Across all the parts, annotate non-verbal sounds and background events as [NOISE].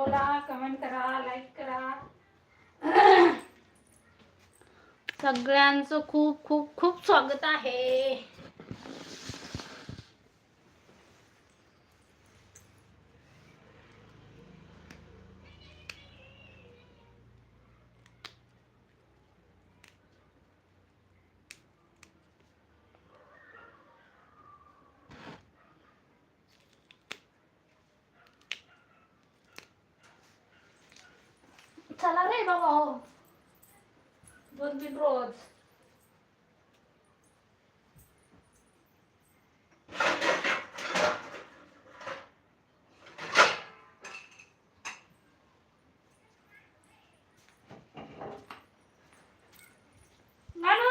बोला कमेंट करा लाईक करा. सगळ्यांचं खूप खूप खूप स्वागत आहे चला रे बाबा हो दोन तीन रोज नानू!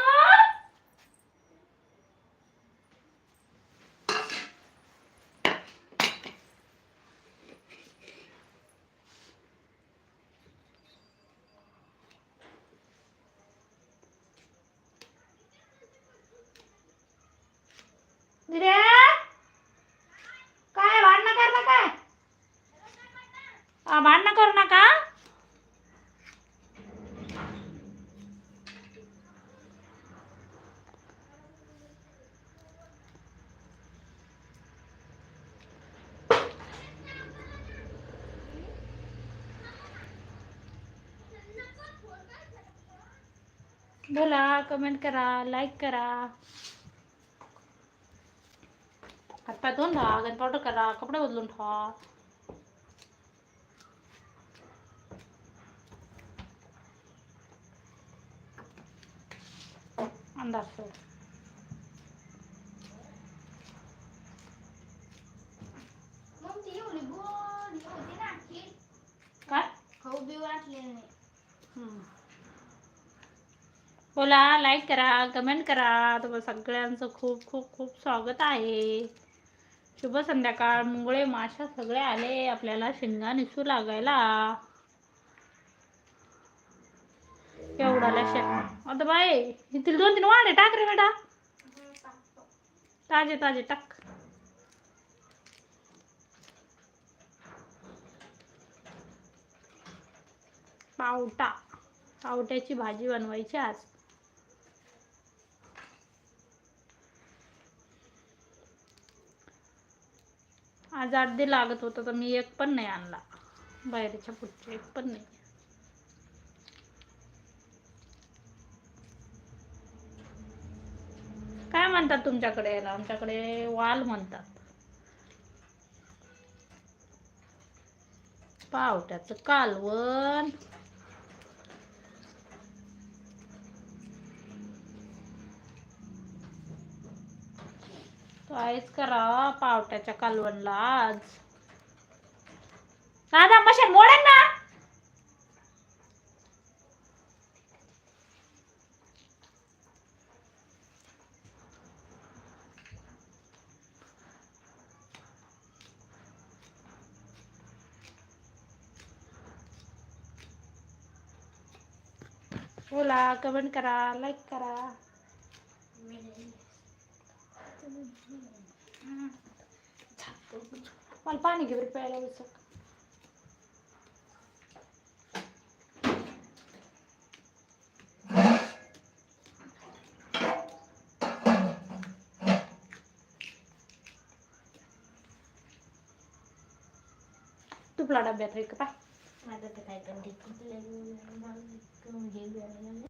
दिदे काय भांडणं कर ना काय हा, भांडणं करू नका. बोला कमेंट करा लाईक करा. हातपाय दोन ठेवा गन पावडर करा कपडे बदलून ठेवा. अंदाज ती. बोला लाईक करा कमेंट करा. तुम्हाला सगळ्यांचं खूप खूप खूप स्वागत आहे. शुभ संध्याकाळ. मुंगळे माशा सगळे आले आपल्याला. शेंगा निसू लागायला. एवढा लक्ष आता बाय इथील दोन तीन वाढे टाक रे बेटा. ताजे ताजे टाक. पावटा. पावट्याची भाजी बनवायची आज. आज अर्धे लागत होत तर मी एक पण नाही आणला. बाहेरच्या पुढच्या एक पण नाही. काय म्हणतात तुमच्याकडे याला? आमच्याकडे वाल म्हणतात. पावट्याचं कालवण. काहीच करा पावट्याच्या कालवणला आज. दादा मशीन मोडेल ना? बोला कमेंट करा लाईक करा. मला पाणी घेऊ प्यायला विसर तुपला डब्यात आहे का? पाय. माझं तर काय पण ते कुठलं हे वेळ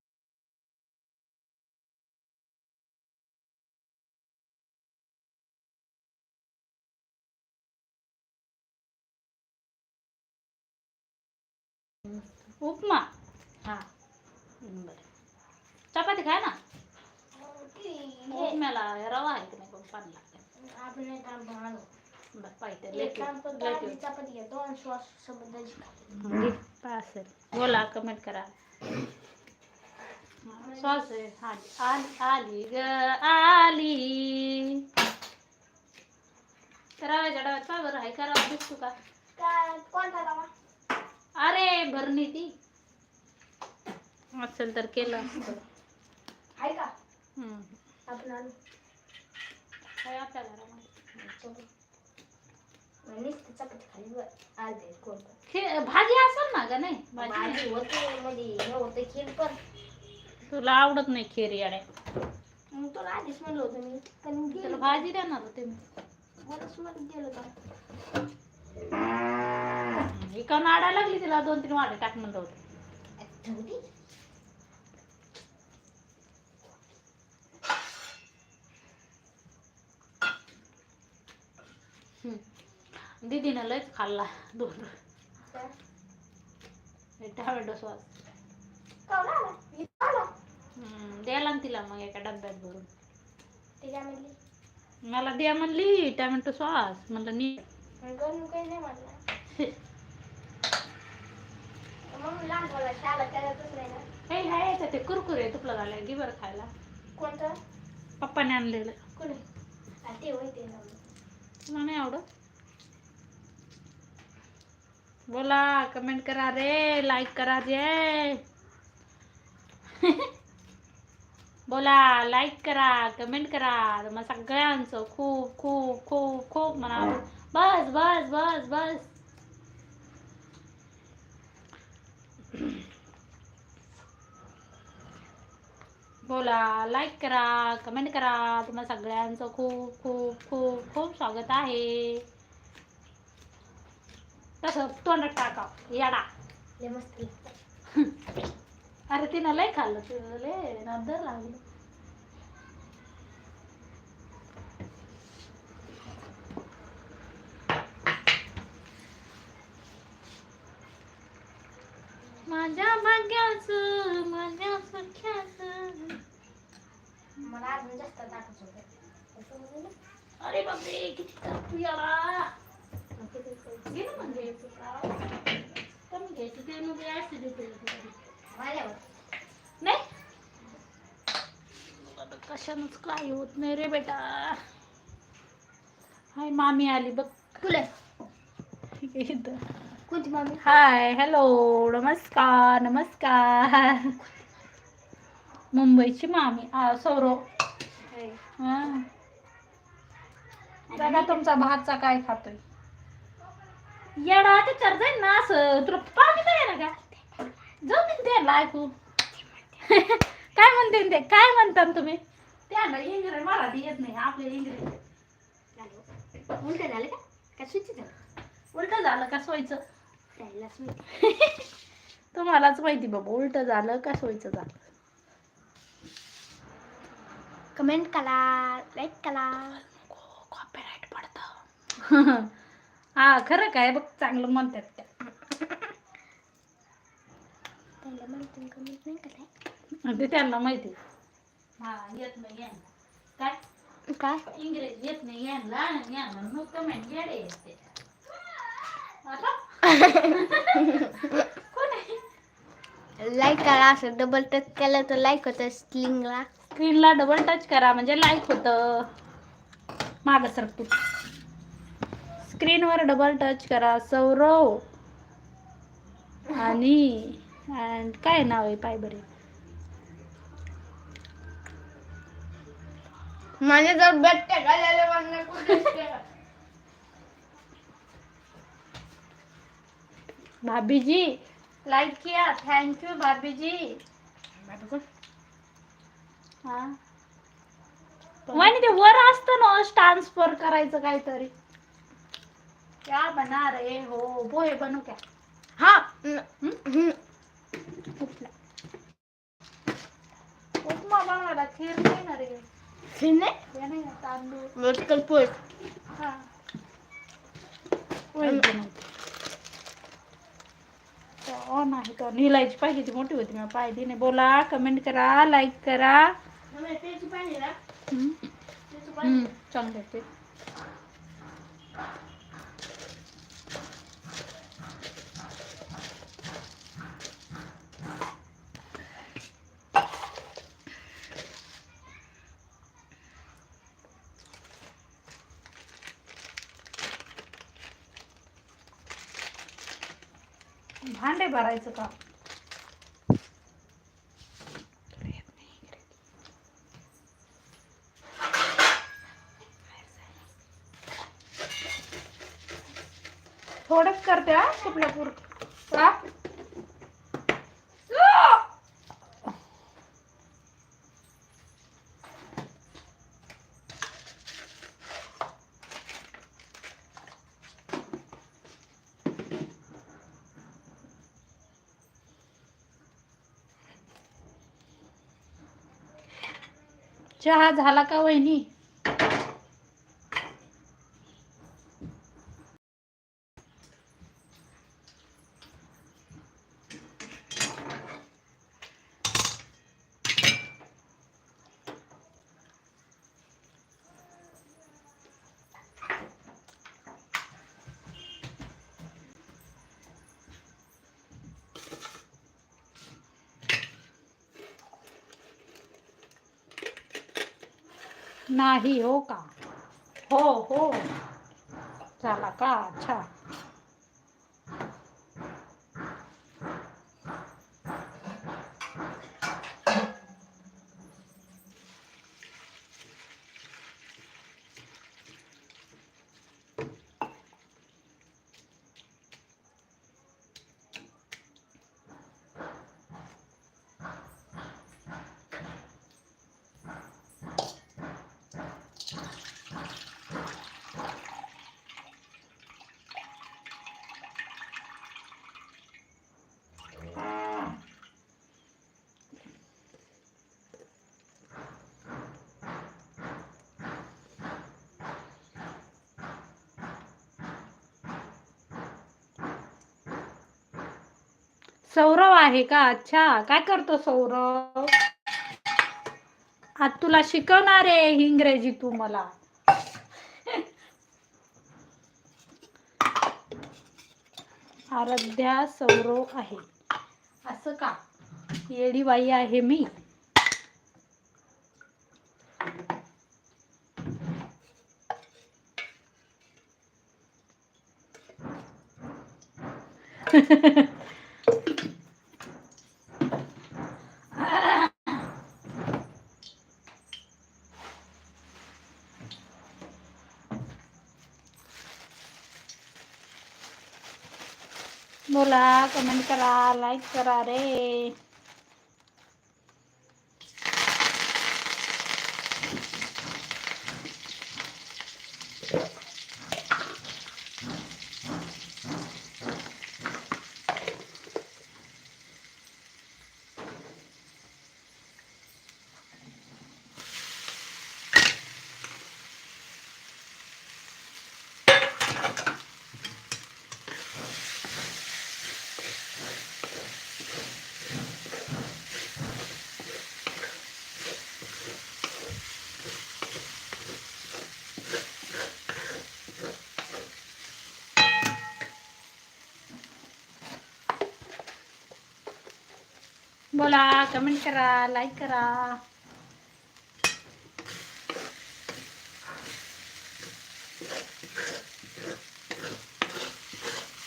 उपमा हा बरं चपाती खाय ना हे उपम्याला रवा आहे की नाही बघ पाणी लागतं आपण एक काम बनवलं बरं पाहिजे एक लेट काम करतो आधी चपाती घेतो आणि श्वास सोबत भाजी खातो असेल बोला कमेंट करा। सॉस आहे आली आली ग आली। रव्याच्या डब्यात काय बरं आहे का रवा दिसतो का। काय कोणता रवा अरे भरणी ती असेल तर केलं असतं आहे का हम्म. आपण आणू काय आपल्या घरामध्ये नुसतं चपाती खाली वर आलते कोण कोण. खीर भाजी असेल ना का नाही? भाजी नाही. भाजी होते मध्ये हे होतं खीर पण. तुला आवडत नाही खीर याडे. मग तुला आधीच म्हणलं होतं मी. पण गेलं भाजी देणार होते मी. मलाच म्हणून गेलं होतं. एका नाडा लागली तिला? दोन तीन वाटे टाक म्हणलं होतं. ठेवली दीदीनं लयच खाल्ला दोन. टॅमॅटो सॉस हम्म, द्यायला ना तिला मग एका डब्यात भरून. मला द्या म्हणली टॅमॅटो सॉस. म्हणलं नी. मग लहान शाळा नाही हे हाय ते कुरकुरे तुपलं झालं घे बरं खायला. कोणतं? पप्पाने आणलेलं. कोणी? ते होय ते ना तुला नाही आवडत. बोला कमेंट करा रे लाईक करा रे बोला लाईक करा कमेंट करा. मग सगळ्यांचं खूप खूप खूप खूप म्हणा बस बस बस बस. बोला लाईक करा कमेंट करा. तुम्हा सगळ्यांचं खूप खूप खूप खूप स्वागत आहे. तसं तोंडात टाका याडा. लय मस्त लागतं. अरे तिनं लय खाल्लं तिनं लय नंतर लागलं. माझ्या भाग्याच माझ्या सख्याच. मला अजून जास्त टाकायचं होतं. असं म्हणलं ना. अरे बापरे किती तू याडा. मग म्हणजे. कमी घ्यायचं ते मग ऍसिडिटी माझ्यावर नाही? आता कशानंच काय होत नाही रे बेटा. हाय मामी आली बघ. तुला इथं. कोणती मामी? हाय हॅलो नमस्कार नमस्कार. मुंबईची मामी आ, सौरव. हा. तुमचा भातचा काय खातोय? येडा ते चर जाईल ना असं. तुला पाणी काय ना का जाऊ दे ते ऐकू काय म्हणते ते? काय म्हणतात तुम्ही? त्यांना इंग्रजी मराठी येत नाही आपल्या इंग्रजी. उलट झालं का? काय सुची झालं? उलट झालं का सोयचं? तुम्हालाच माहिती बाबा उलट झालं का सोयचं झालं? कमेंट करा लाईक करा. कॉपीराईट पडतं. [LAUGHS] हा खरं काय? बघ चांगलं म्हणतात त्या. त्याला माहिती कमेंट नाही करा ते त्यांना माहिती. हा येत नाही यांना. काय? काय? इंग्रजी येत नाही यांना यांना मग कमेंट येडे येते. आता? [LAUGHS] कोण आहे? लाईक करा असं डबल टच केलं तर लाईक होतं स्लिंगला स्क्रीनला डबल टच करा म्हणजे लाईक होतं. मागं सरक तू. स्क्रीनवर डबल टच करा सौरव. आणि and काय नाव आहे पाय बरे? माझ्या जर बेट टाकायला भाभी जी लाईक किया. थँक यू भाभी जी हा ते वर असतं ना ट्रान्सफर करायचं काहीतरी. क्या बना रे हो? पोहे बनू क्या? हा। उपमा बनवायला खीर नाही ना रे फिरणे हे नाही ना तांदूळ वर्टिकल पोट हा। पोहे बनवते ऑन आहे तो निलायची पाहिजे ती मोठी होती मी पाहिली नाही बोला कमेंट करा लाईक करा। त्याची पाहिजे ना? हम्म. त्याची हम्म, चांगलं ते भांडे भरायचं का थोडंच करते हा कुठल्यापूर हा चहा झाला का वहिनी? नाही हो का? हो हो. चला का? अच्छा. सौरव आहे का? अच्छा काय करतो सौरव? आज तुला शिकवणार आहे इंग्रजी तू मला. आराध्या सौरव आहे. असं का? येडी बाई आहे मी. [LAUGHS] बोला कमेंट करा लाईक करा रे. बोला कमेंट करा लाईक करा.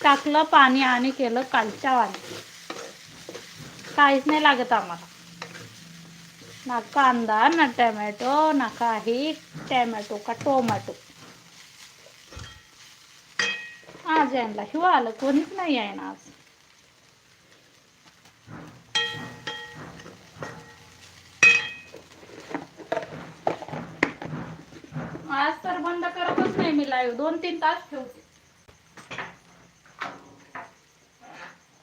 टाकलं पाणी आणि केलं कालच्या वाणी काहीच नाही लागत आम्हाला. ना कांदा ना टॅमॅटो ना काही. टॅमॅटो का टोमॅटो. आज यायला हिवा आलं कोणीच नाही आहे ना आज. आज तर बंद करतच नाही मी लाईव्ह दोन तीन तास ठेवते.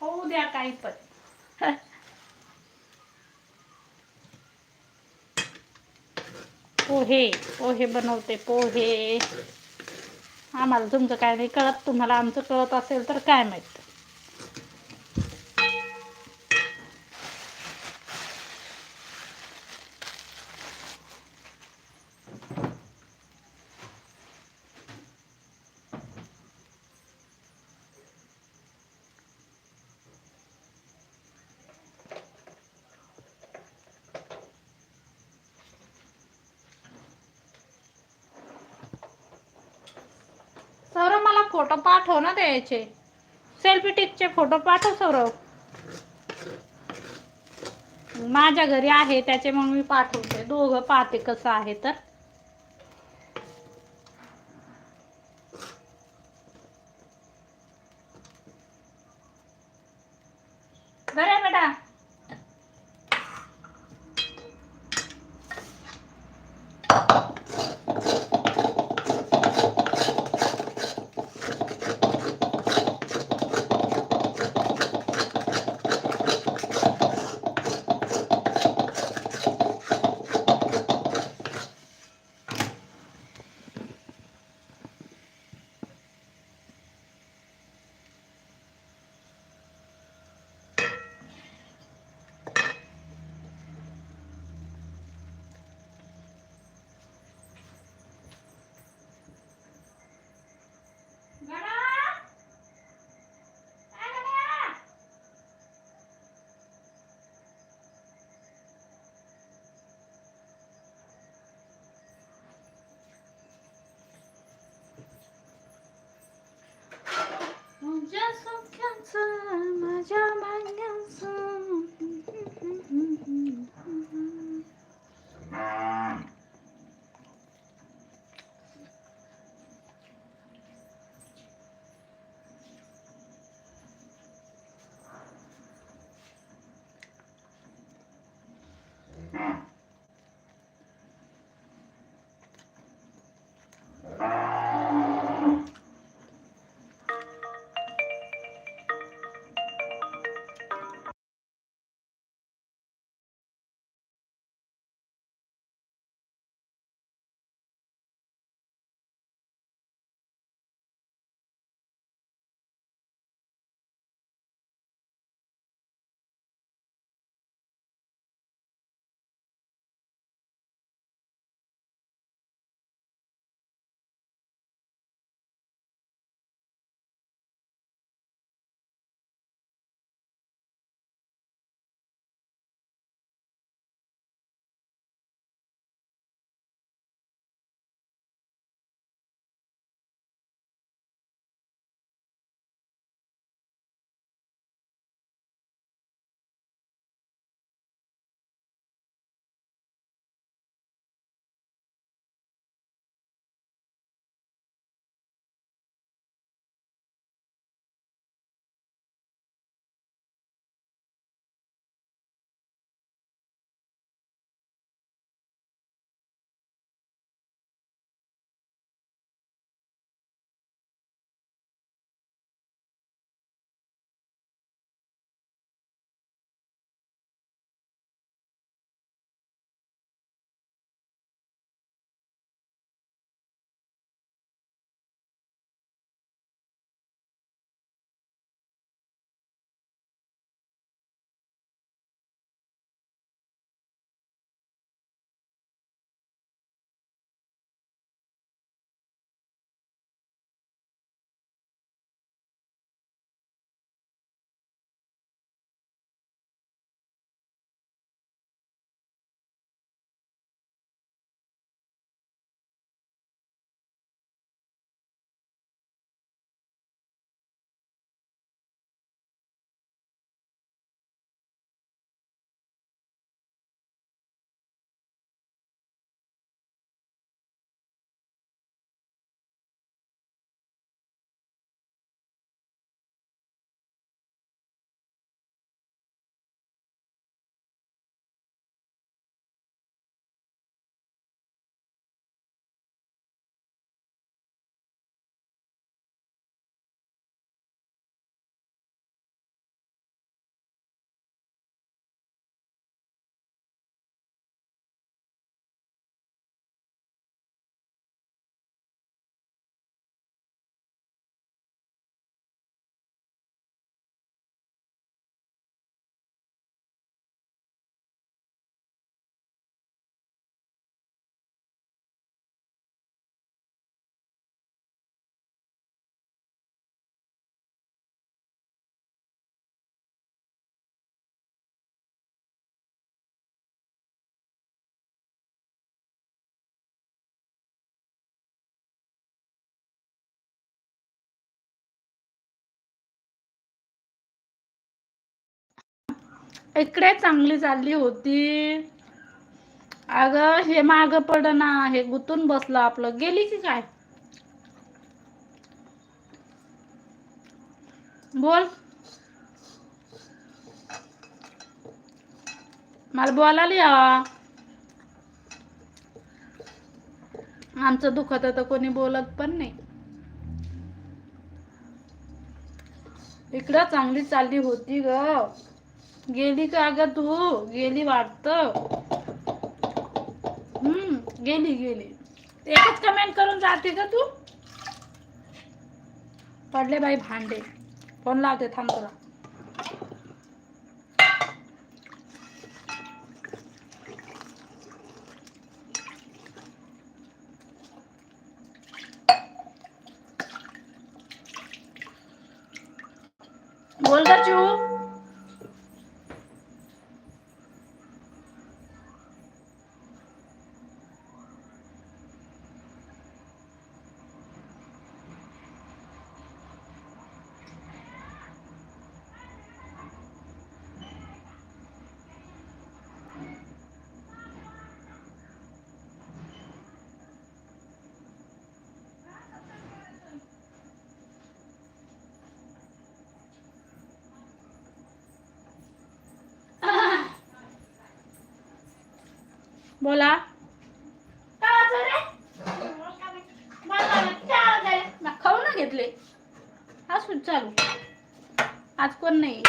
होऊ द्या काही पण. [LAUGHS] पोहे पोहे बनवते पोहे. आम्हाला तुमचं काय नाही कळत. तुम्हाला आमचं कळत असेल तर काय माहीत सौरव मला फोटो पाठव ना द्यायचे सेल्फी टिकचे फोटो पाठव सौरव माझ्या घरी आहे त्याचे मग मी पाठवते. दोघं पाहते कसं आहे तर. Just don't cancel my इकडे चांगली चालली होती. अगं हे माग पड ना हे गुतून बसलं आपलं. गेली की काय? बोल. मला बोलायला या आमचं दुखत तर कोणी बोलत पण नाही. इकडं चांगली चालली होती ग. गेली का अगं तू? गेली वाटत. हम्म गेली गेली. एकच कमेंट करून जाते का तू? पडले बाई भांडे. फोन लावते थांब तुला बोल का चू बोला. काय मला काय खाऊ ना घेतले. असू चालू. आज कोण नाही